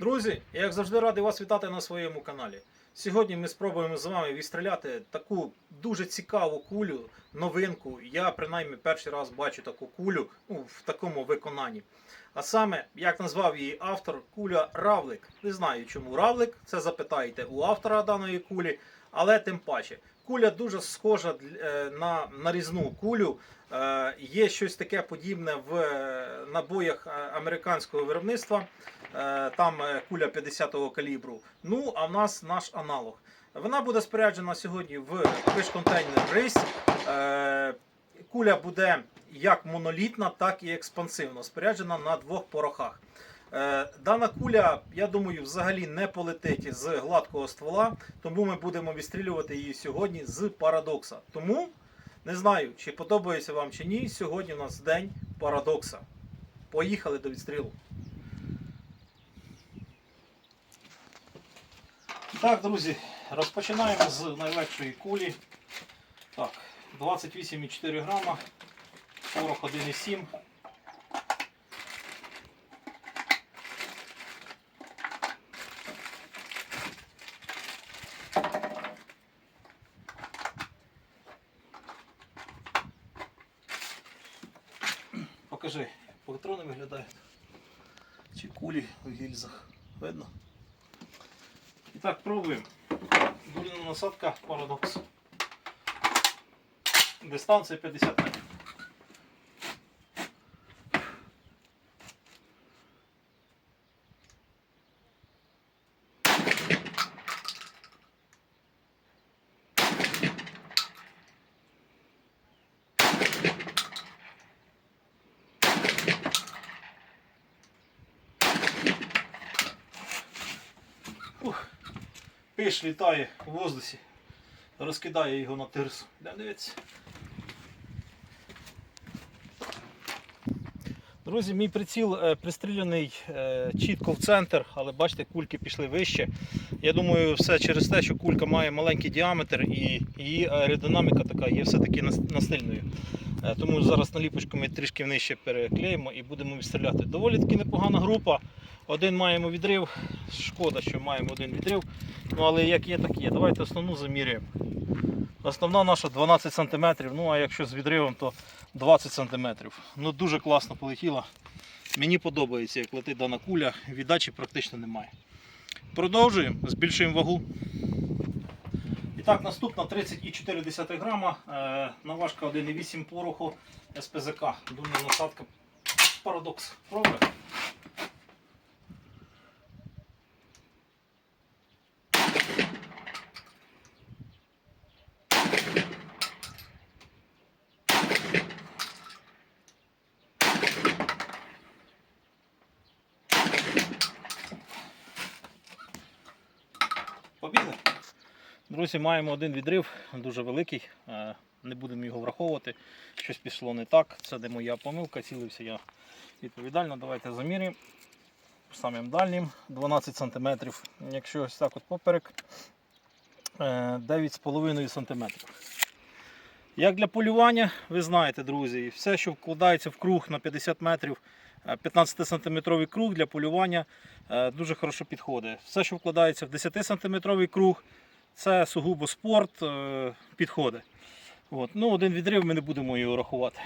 Друзі, я як завжди радий вас вітати на своєму каналі. Сьогодні ми спробуємо з вами відстріляти таку дуже цікаву кулю, новинку. Я принаймні перший раз бачу таку кулю ну, в такому виконанні. А саме, як назвав її автор, куля Равлик. Не знаю, чому Равлик, це запитаєте у автора даної кулі, але тим паче. Куля дуже схожа е, на нарізну кулю. Е, Є щось таке подібне в е, набоях американського виробництва. Е, Там е, куля 50-го калібру. Ну, а в нас наш аналог. Вона буде споряджена сьогодні в фиш-контейнер рейс. Е, Куля буде як монолітна, так і експансивно, споряджена на двох порохах. Дана куля, я думаю, взагалі не полетить з гладкого ствола, тому ми будемо відстрілювати її сьогодні з парадокса. Тому не знаю, чи подобається вам чи ні. Сьогодні у нас день парадокса. Поїхали до відстрілу. Так, друзі, розпочинаємо з найлегшої кулі. Так, 28,4 грама, порох 1,7. Покажи, патрони виглядають. Чи кулі в гільзах. Видно? І так, пробуємо. Дульна насадка парадокс. Дистанція 50 метрів. Пиш літає у воздусі, розкидає його на тирсу. Йдемо дивитися. Друзі, мій приціл е, пристріляний е, чітко в центр, але бачите, кульки пішли вище. Я думаю, все через те, що кулька має маленький діаметр і її аеродинаміка така є все-таки нас- настильною. Е, Тому зараз наліпочку ми трішки нижче переклеїмо і будемо відстріляти. Доволі таки непогана група. Один маємо відрив. Шкода, що маємо один відрив. Ну але як є, так є. Давайте основну замірюємо. Основна наша 12 см, ну а якщо з відривом, то 20 см. Ну дуже класно полетіла. Мені подобається, як летить дана куля, віддачі практично немає. Продовжуємо, збільшуємо вагу. І так, наступна 30,4 грама, е, наважка 1,8 пороху СПЗК. Дульна насадка. Парадокс. Пробуємо. Побігли. Друзі, маємо один відрив, дуже великий. е, Не будемо його враховувати. Щось пішло не так. Це де моя помилка, цілився я відповідально. Давайте замірюємо. Самим дальнім 12 см. Якщо ось так от поперек е, 9,5 см. Як для полювання, ви знаєте, друзі, все, що вкладається в круг на 50 метрів, 15-сантиметровий круг для полювання е, дуже хорошо підходить. Все, що вкладається в 10-сантиметровий круг, це сугубо спорт, е, підходить. От. Ну, один відрив ми не будемо його рахувати.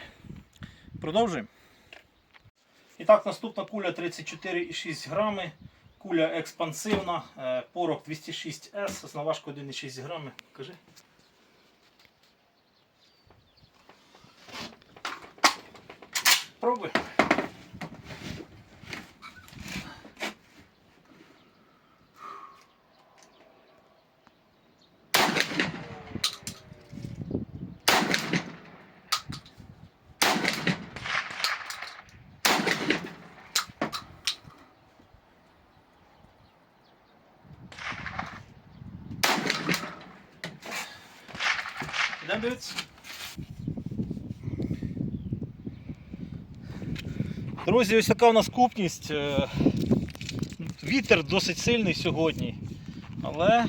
Продовжуємо. І так, наступна куля 34,6 грами. Куля експансивна, е, порох 206С з наважкою 1,6 грами. Кажи. Пробуй. Дивитися. Друзі, ось така у нас купність. Е, Вітер досить сильний сьогодні. Але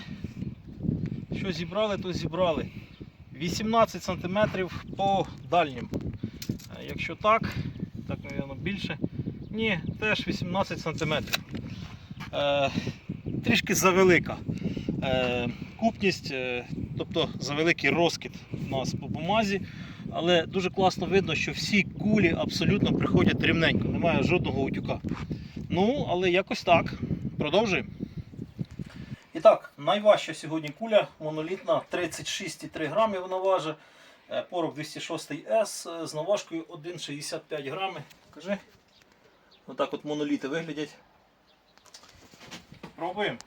що зібрали, то зібрали. 18 см по дальнім. Е, Якщо так, так, мабуть, більше. Ні, теж 18 см. е, трішки завелика купність, тобто завеликий розкид у нас по бумазі. Але дуже класно видно, що всі кулі абсолютно приходять рівненько, немає жодного утюка. Ну, але якось так. Продовжуємо. І так, найважча сьогодні куля монолітна 36,3 грами вона важить. Е, Порох 206S е, з наважкою 1,65 грами. Покажи. Отак от моноліти виглядять. Пробуємо.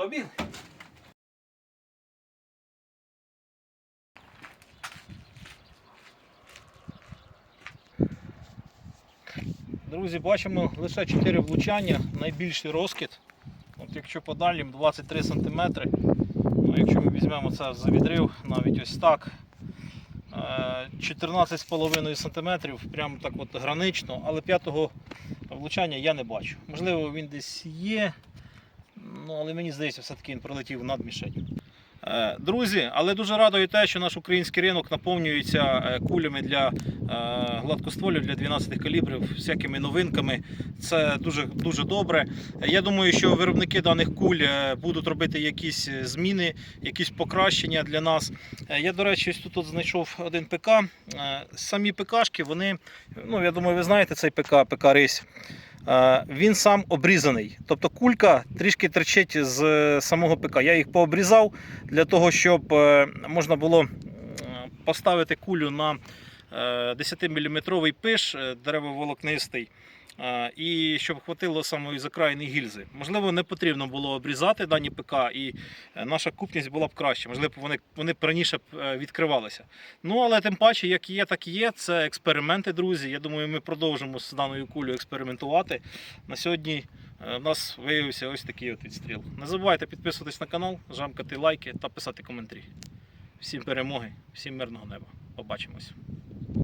Побігли. Друзі, бачимо лише 4 влучання, найбільший розкид. От якщо подалі 23 см, ну, якщо ми візьмемо це за відрив, навіть ось так. е, 14,5 см, прямо так от гранично, але п'ятого влучання я не бачу. Можливо, він десь є, ну, але мені здається, все-таки він пролетів над мішенью. Е, Друзі, але дуже радує те, що наш український ринок наповнюється е, кулями для е, гладкостволів для 12 калібрів, всякими новинками. Це дуже дуже добре. Я думаю, що виробники даних куль будуть робити якісь зміни, якісь покращення для нас. Я, до речі, тут от знайшов один ПК. Самі ПКшки, вони, ну я думаю, ви знаєте цей ПК, ПК Рись. Е, Він сам обрізаний. Тобто кулька трішки тричить з е, самого ПК. Я їх пообрізав для того, щоб е, можна було поставити кулю на 10-мм пиш деревоволокнистий. І щоб хватило самої закраїної гільзи. Можливо, не потрібно було обрізати дані ПК, і е, наша купність була б краще. Можливо, вони, вони раніше б, е, відкривалися. Ну, але тим паче, як є, так і є. Це експерименти, друзі. Я думаю, ми продовжимо з даною кулею експериментувати. На сьогодні е, в нас виявився ось такий от відстріл. Не забувайте підписуватись на канал, жамкати лайки та писати коментарі. Всім перемоги, всім мирного неба. Побачимось.